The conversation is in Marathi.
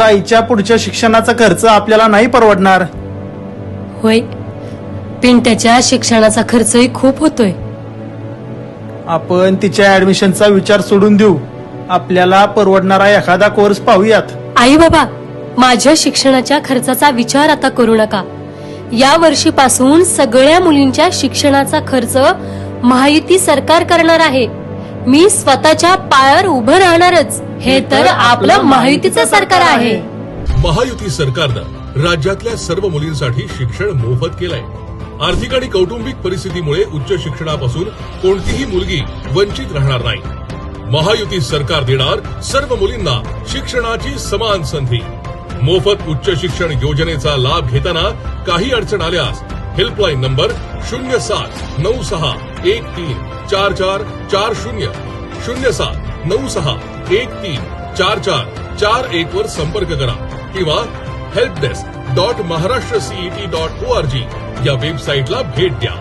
ताईच्या पुढच्या शिक्षणाचा खर्च आपल्याला नाही परवडणार. होय पिंट्याच्या शिक्षणाचा खर्चही खूप होतोय. आपण तिच्या ऍडमिशनचा विचार सोडून देऊ. आपल्याला परवडणारा एखादा कोर्स पाहूयात. आई बाबा माझ्या शिक्षणाच्या खर्चाचा विचार आता करू नका. या वर्षीपासून सगळ्या मुलींच्या शिक्षणाचा खर्च महायुती सरकार करणार आहे. मी स्वतःच्या पायावर उभं राहणारच. हे तर आपलं महायुतीचं सरकार आहे. महायुती सरकारनं राज्यातल्या सर्व मुलींसाठी शिक्षण मोफत केलंय. आर्थिक आणि कौटुंबिक परिस्थितीमुळे उच्च शिक्षणापासून कोणतीही मुलगी वंचित राहणार नाही. महायुती सरकार देणार सर्व मुलींना शिक्षणाची समान संधी. मोफत उच्च शिक्षण योजनेचा लाभ घेताना काही अडचण आल्यास हेल्पलाईन नंबर शून्य सात नऊ सहा एक तीन चार चार चार शून्य. शून्य सात नऊ सहा एक तीन चार चार चार एक वर संपर्क करा किंवा help desk dot Maharashtra CET dot O R G या वेबसाईटला भेट द्या.